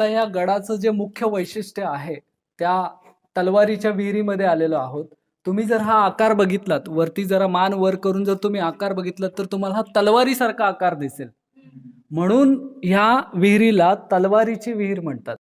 आता या गडाचं जे मुख्य वैशिष्ट्य आहे त्या तलवारीच्या विहिरीमध्ये आलेलो आहोत. तुम्ही जर हा आकार बघितलात वरती जरा मान वर करून जर तुम्ही आकार बघितलात तर तुम्हाला हा तलवारीसारखा आकार दिसेल. म्हणून ह्या विहिरीला तलवारीची विहीर म्हणतात.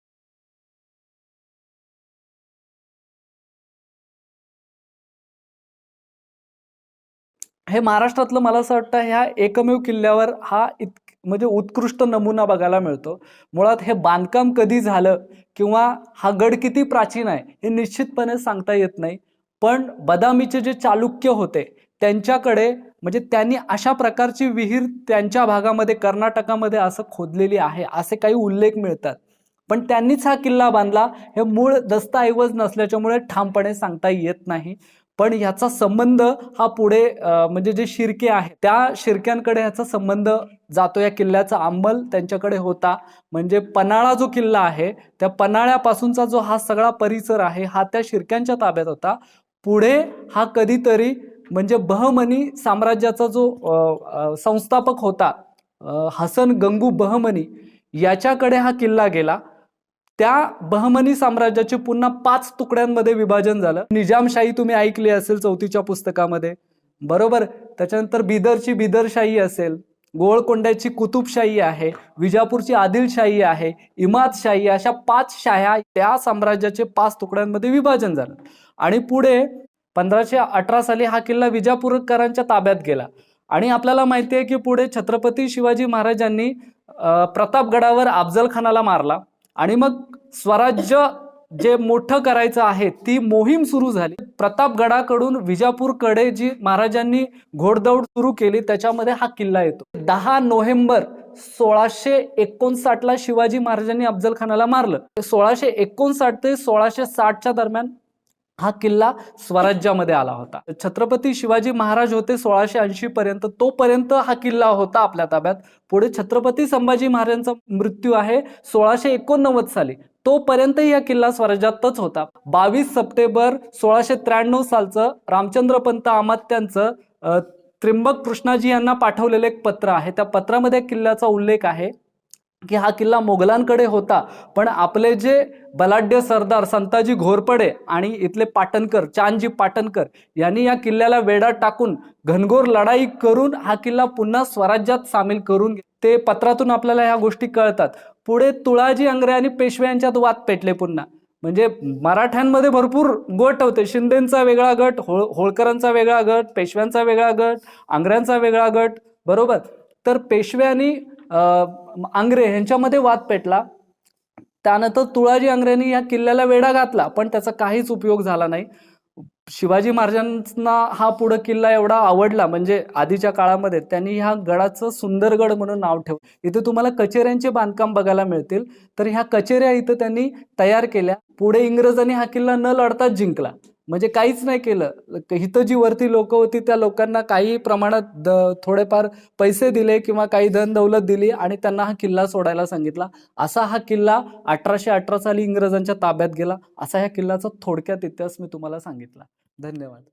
हे महाराष्ट्रातलं मला असं वाटतं ह्या एकमेव किल्ल्यावर हा इत म्हणजे उत्कृष्ट नमुना बघायला मिळतो. मुळात हे बांधकाम कधी झालं किंवा हा गड किती प्राचीन आहे हे निश्चितपणे सांगता येत नाही. पण बदामीचे जे चालुक्य होते त्यांच्याकडे म्हणजे त्यांनी अशा प्रकारची विहीर त्यांच्या भागामध्ये कर्नाटकामध्ये असं खोदलेली आहे असे काही उल्लेख मिळतात. पण त्यांनीच हा किल्ला बांधला हे मूळ दस्तऐवज नसल्याच्यामुळे ठामपणे सांगता येत नाही. पण ह्याचा संबंध हा पुढे म्हणजे जे शिर्के आहे त्या शिर्क्यांकडे ह्याचा संबंध जातो. या किल्ल्याचा अंमल त्यांच्याकडे होता. म्हणजे पन्हाळा जो किल्ला आहे त्या पन्हाळ्यापासूनचा जो हा सगळा परिसर आहे हा त्या शिर्क्यांच्या ताब्यात होता. पुढे हा कधीतरी म्हणजे बहमनी साम्राज्याचा जो संस्थापक होता हसन गंगू बहमनी याच्याकडे हा किल्ला गेला. त्या बहमनी साम्राज्याचे पुन्हा पाच तुकड्यांमध्ये विभाजन झालं. निजामशाही तुम्ही ऐकली असेल चौथीच्या पुस्तकामध्ये. बरोबर त्याच्यानंतर बिदरची बिदरशाही असेल गोळकोंड्याची कुतुबशाही आहे विजापूरची आदिलशाही आहे इमादशाही अशा पाच शाह्या त्या साम्राज्याचे पाच तुकड्यांमध्ये विभाजन झालं. आणि पुढे पंधराशे अठरा साली हा किल्ला विजापूरकरांच्या ताब्यात गेला. आणि आपल्याला माहिती आहे की पुढे छत्रपती शिवाजी महाराजांनी प्रतापगडावर अफजल खानाला मारला. आणि मग स्वराज्य जे मोठं करायचं आहे ती मोहीम सुरू झाली. प्रतापगडाकडून विजापूरकडे जी महाराजांनी घोडदौड सुरू केली त्याच्यामध्ये हा किल्ला येतो. दहा नोव्हेंबर सोळाशे एकोणसाठ ला शिवाजी महाराजांनी अफजल खानाला मारलं. सोळाशे एकोणसाठ ते सोळाशे साठच्या दरम्यान हा किल्ला स्वराज्यामध्ये आला होता. छत्रपती शिवाजी महाराज होते सोळाशे ऐंशी पर्यंत. तोपर्यंत हा किल्ला होता आपल्या ताब्यात. पुढे छत्रपती संभाजी महाराजांचा मृत्यू आहे सोळाशे एकोणनव्वद साली. तोपर्यंतही हा किल्ला स्वराज्यातच होता. बावीस सप्टेंबर सोळाशे त्र्याण्णव सालचं रामचंद्र पंत अमात्यांचं त्र्यंबक कृष्णाजी यांना पाठवलेलं एक पत्र आहे. त्या पत्रामध्ये किल्ल्याचा उल्लेख आहे. की हा किल्ला मोगलांकडे होता. पण आपले जे बलाढ्य सरदार संताजी घोरपडे आणि इथले पाटणकर चांदजी पाटणकर यांनी या किल्ल्याला वेढा टाकून घनघोर लढाई करून हा किल्ला पुन्हा स्वराज्यात सामील करून ते पत्रातून आपल्याला ह्या गोष्टी कळतात. पुढे तुळाजी अंग्रे आणि पेशवे यांच्यात वाद पेटले पुन्हा. म्हणजे मराठ्यांमध्ये भरपूर गट होते. शिंदेचा वेगळा गट होळ होळकरांचा वेगळा गट पेशव्यांचा वेगळा गट आंग्र्यांचा वेगळा गट बरोबर? तर पेशव्यांनी आंग्रे यांच्यामध्ये वाद पेटला. त्यानंतर तुळाजी आंग्रेंनी या किल्ल्याला वेढा घातला पण त्याचा काहीच उपयोग झाला नाही. शिवाजी महाराजांना हा पुढं किल्ला एवढा आवडला म्हणजे आधीच्या काळामध्ये त्यांनी ह्या गडाचं सुंदरगड म्हणून नाव ठेवलं. इथे तुम्हाला कचेऱ्यांचे बांधकाम बघायला मिळतील. तर ह्या कचेऱ्या इथं त्यांनी तयार केल्या. पुढे इंग्रजांनी हा किल्ला न लढताच जिंकला. म्हणजे काहीच नाही केलं. इथं जी वरती लोक होती त्या लोकांना काही प्रमाणात द थोडेफार पैसे दिले किंवा काही धन दौलत दिली आणि त्यांना हा किल्ला सोडायला सांगितला. असा हा किल्ला अठराशे अठरा साली इंग्रजांच्या ताब्यात गेला. असा ह्या किल्ल्याचा थोडक्यात इतिहास मी तुम्हाला सांगितला. धन्यवाद.